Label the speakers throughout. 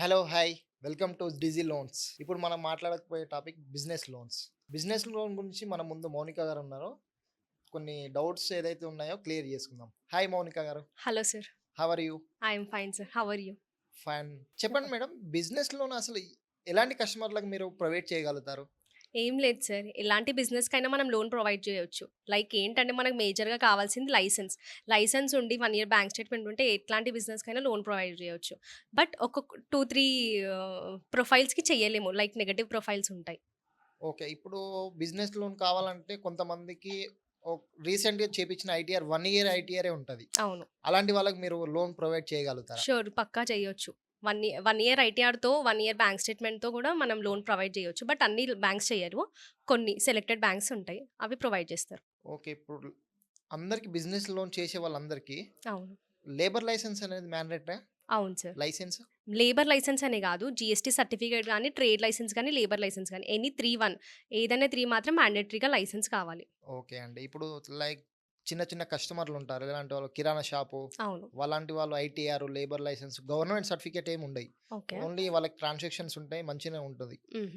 Speaker 1: Hello hi. Welcome to digi loans. ఇప్పుడు మనం మాట్లాడకపోయే topic business loans. Business loan గురించి మన ముందు మౌనిక గారు ఉన్నారు. కొన్ని డౌట్స్ ఏదైతే ఉన్నాయో క్లియర్ చేసుకుందాం. హాయ్ మౌనిక గారు.
Speaker 2: Hello sir.
Speaker 1: How are you?
Speaker 2: I'm fine sir. How are you?
Speaker 1: Fine. చెప్పండి మేడం బిజినెస్ లోన్ అసలు ఎలాంటి కస్టమర్లకు మీరు ప్రొవైడ్ చేయగలుగుతారు?
Speaker 2: ఏం లేదు సార్. ఎలాంటి బిజినెస్ కైనా మనం లోన్ ప్రొవైడ్ చేయొచ్చు. లైక్ ఏంటంటే మనకు మేజర్గా కావాల్సింది లైసెన్స్. లైసెన్స్ ఉండి వన్ ఇయర్ బ్యాంక్ స్టేట్మెంట్ ఉంటే ఎట్లాంటి బిజినెస్ కైనా లోన్ ప్రొవైడ్ చేయొచ్చు. బట్ ఒక టూ త్రీ ప్రొఫైల్స్కి చేయలేము లైక్ నెగటివ్ ప్రొఫైల్స్ ఉంటాయి.
Speaker 1: ఓకే. ఇప్పుడు బిజినెస్ లోన్ కావాలంటే కొంతమందికి రీసెంట్గా చేపించిన ఐటీఆర్ వన్ ఇయర్ ఐటీఆర్ ఉంటుంది.
Speaker 2: అవును.
Speaker 1: అలాంటి వాళ్ళకి మీరు లోన్ ప్రొవైడ్ చేయగలుగుతారా?
Speaker 2: షూర్. పక్కా చేయొచ్చు వన్ ఇయర్ వన్ ఇయర్ ఐటీఆర్తో వన్ ఇయర్ బ్యాంక్ స్టేట్మెంట్తో కూడా మనం లోన్ ప్రొవైడ్ చేయొచ్చు. బట్ అన్ని బ్యాంక్స్ చేయరు. కొన్ని సెలెక్టెడ్ బ్యాంక్స్ ఉంటాయి. అవి ప్రొవైడ్ చేస్తారు.
Speaker 1: ఓకే. ఇప్పుడు అందరికి బిజినెస్ లోన్ చేసే వాళ్ళందరికీ
Speaker 2: అవును.
Speaker 1: లేబర్ లైసెన్స్ అనేది మ్యాండేటరీ?
Speaker 2: అవును సార్.
Speaker 1: లైసెన్స్?
Speaker 2: లేబర్ లైసెన్స్ అనే కాదు. జిఎస్టీ సర్టిఫికేట్ కానీ ట్రేడ్ లైసెన్స్ కానీ లేబర్ లైసెన్స్ కానీ ఎనీ త్రీ వన్ ఏదైనా త్రీ మాత్రం మ్యాండేటరీగా లైసెన్స్ కావాలి.
Speaker 1: ఓకే అండి. ఇప్పుడు లైక్ చిన్న చిన్న కస్టమర్లు ఉంటారు ఎలాంటి వాళ్ళు కిరాణా షాపు వాళ్ళంటి వాళ్ళు ITR labour license government certificate ఏమి ఉండవు ఓన్లీ వాళ్ళకి ట్రాన్సాక్షన్స్ ఉంటాయి మంచిగా ఉంటుంది.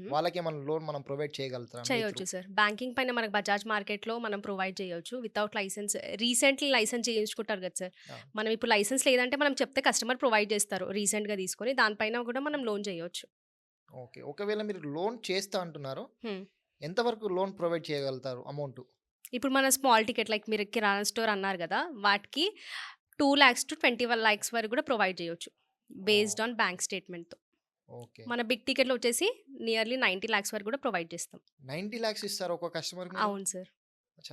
Speaker 1: వాళ్ళకి మనం లోన్ మనం ప్రొవైడ్ చేయగలుగుతాం
Speaker 2: చేయొచ్చు సార్. బ్యాంకింగ్ పైన మనకు బజాజ్ మార్కెట్లో మనం ప్రొవైడ్ చేయొచ్చు. వితౌట్ లైసెన్స్ రీసెంట్లీ లైసెన్స్ చేయించుకుంటారు కదా సార్. మనం ఇప్పుడు లైసెన్స్ లేదంటే మనం చెప్తే కస్టమర్ ప్రొవైడ్ చేస్తారు రీసెంట్గా తీసుకొని. దానిపైన కూడా మనం లోన్ చేయొచ్చు.
Speaker 1: ఓకే. ఒకవేళ మీరు లోన్ చేస్తా అంటున్నారు. ఎంతవరకు లోన్ ప్రొవైడ్ చేయగలుగుతారు అమౌంట్?
Speaker 2: ఇప్పుడు మన స్మాల్ టికెట్ లైక్ మీరు కిరాణా స్టోర్ అన్నారు కదా వాటికి two lakhs to twenty one lakhs వరకు కూడా ప్రొవైడ్ చేయొచ్చు బేస్డ్ ఆన్ బ్యాంక్ స్టేట్మెంట్తో.
Speaker 1: ఓకే.
Speaker 2: మన బిగ్ టికెట్లో వచ్చేసి నియర్లీ నైంటీ ల్యాక్స్ వరకు కూడా ప్రొవైడ్ చేస్తాం.
Speaker 1: నైంటీ ల్యాక్స్ ఇస్తారు ఒక కస్టమర్
Speaker 2: అవును సార్.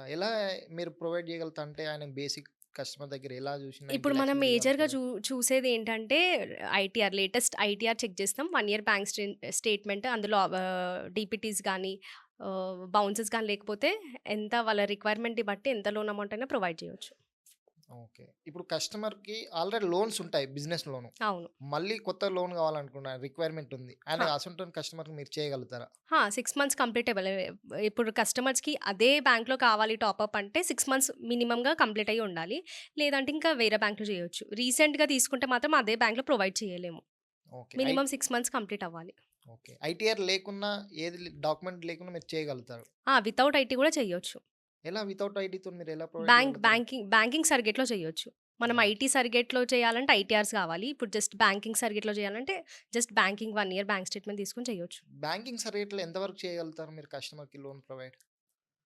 Speaker 1: ఎలా మీరు ప్రొవైడ్ చేయగలుగుతా అంటే ఆయన బేసిక్ కస్టమర్ దగ్గర ఎలా చూసి 90
Speaker 2: ఇప్పుడు మనం మేజర్గా? చూ చూసేది ఏంటంటే ఐటీఆర్ లేటెస్ట్ ఐటీఆర్ చెక్ చేస్తాం. వన్ ఇయర్ బ్యాంక్ స్టేట్మెంట్ అందులో డిపిటీస్ కానీ బౌన్సెస్ కానీ లేకపోతే ఎంత వాళ్ళ రిక్వైర్మెంట్ని బట్టి ఎంత లోన్ అమౌంట్ అయినా ప్రొవైడ్ చేయొచ్చు.
Speaker 1: ఓకే. ఇప్పుడు కస్టమర్కి ఆల్రెడీ లోన్స్ ఉంటాయి బిజినెస్ లోన్.
Speaker 2: అవును.
Speaker 1: మళ్ళీ కొత్త లోన్ కావాలనుకున్నా రిక్వైర్మెంట్ ఉంది.
Speaker 2: హా.
Speaker 1: అసంటోని కస్టమర్ మీరు చేయగలుగుతారా?
Speaker 2: Six months completable. ఇప్పుడు కస్టమర్స్కి అదే బ్యాంక్లో కావాలి టాప్అప్ అంటే సిక్స్ మంత్స్ మినిమంగా కంప్లీట్ అయ్యి ఉండాలి. లేదంటే ఇంకా వేరే బ్యాంక్లో చేయొచ్చు. రీసెంట్గా తీసుకుంటే మాత్రం అదే బ్యాంక్లో ప్రొవైడ్ చేయలేము. మినిమం సిక్స్ మంత్స్ కంప్లీట్ అవ్వాలి.
Speaker 1: ఓకే. ఐటీఆర్ లేకున్నా ఏది డాక్యుమెంట్ లేకున్నా మీరు చేయగలుగుతారు.
Speaker 2: వితౌట్ ఐటీ కూడా చేయొచ్చు.
Speaker 1: ఎలా? వితౌట్ ఐటీతో మీరు ఎలా
Speaker 2: బ్యాంక్? బ్యాంకింగ్ బ్యాంకింగ్ సర్గెట్లో చేయొచ్చు. మనం. ఐటీ సర్గెట్లో చేయాలంటే ఐటీఆర్స్ కావాలి. ఇప్పుడు జస్ట్ బ్యాంకింగ్ సర్గెట్లో చేయాలంటే just banking one year bank statement తీసుకొని చేయొచ్చు.
Speaker 1: బ్యాంకింగ్ సర్టిఫికేట్లో ఎంతవరకు చేయగలుగుతారు మీరు కస్టమర్కి లోన్ ప్రొవైడ్?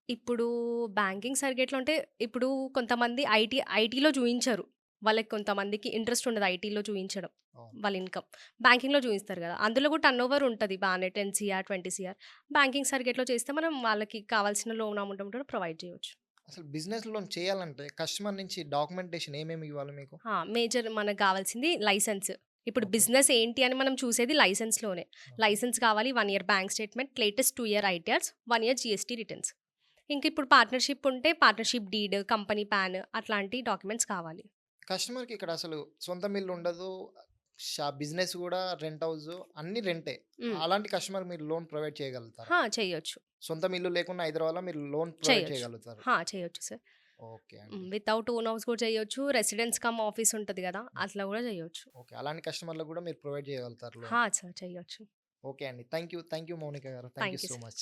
Speaker 2: ఇప్పుడు బ్యాంకింగ్ సర్గెట్లో అంటే ఇప్పుడు కొంతమంది ఐటీ ఐటీలో చూపించరు వాళ్ళకి కొంతమందికి ఇంట్రెస్ట్ ఉండదు ఐటీలో చూపించడం వాళ్ళ ఇన్కమ్. బ్యాంకింగ్లో చూపిస్తారు కదా! అందులో కూడా టర్న్ ఓవర్ ఉంటుంది. బాగానే ten CR twenty CR. Banking సర్గెట్లో చేస్తే మనం వాళ్ళకి కావాల్సిన లోన్ అమౌంట్ కూడా ప్రొవైడ్ చేయొచ్చు.
Speaker 1: అసలు బిజినెస్ లోన్ చేయాలంటే కస్టమర్ నుంచి డాక్యుమెంటేషన్ ఏమేమి ఇవ్వాలి మీకు?
Speaker 2: మేజర్ మనకు కావాల్సింది లైసెన్స్. ఇప్పుడు. బిజినెస్ ఏంటి అని మనం చూసేది లైసెన్స్లోనే లైసెన్స్ కావాలి one year bank statement latest two year ITRs one year GST returns. ఇంక ఇప్పుడు పార్ట్నర్షిప్ ఉంటే పార్ట్నర్షిప్ డీడ్ కంపెనీ ప్యాన్ అట్లాంటి డాక్యుమెంట్స్ కావాలి.
Speaker 1: కస్టమర్కి ఇక్కడ అసలు సొంత మిల్లు ఉండదు. షా బిజినెస్ కూడా రెంట్ హౌస్ అన్ని రెంటే. అలాంటి కస్టమర్ మీరు లోన్ ప్రొవైడ్ చేయగలుగుతారు?
Speaker 2: చేయొచ్చు.
Speaker 1: సొంత మిల్లు లేకుండా హైదరాబాద్లో మీరు లోన్ ప్రొవైడ్. చేయగలుగుతారు.
Speaker 2: చేయొచ్చు సార్.
Speaker 1: ఓకే అండి.
Speaker 2: వితౌట్ ఓన్ హౌస్ కూడా చేయొచ్చు. రెసిడెన్స్ కమ్ ఆఫీస్ ఉంటుంది కదా అట్లా కూడా చేయొచ్చు.
Speaker 1: ఓకే అలాంటి కస్టమర్లకు కూడా మీరు ప్రొవైడ్ చేయగలుగుతారు
Speaker 2: సార్ చేయొచ్చు.
Speaker 1: ఓకే అండి. Thank you thank you Mounika గారు. Thank you so. మచ్.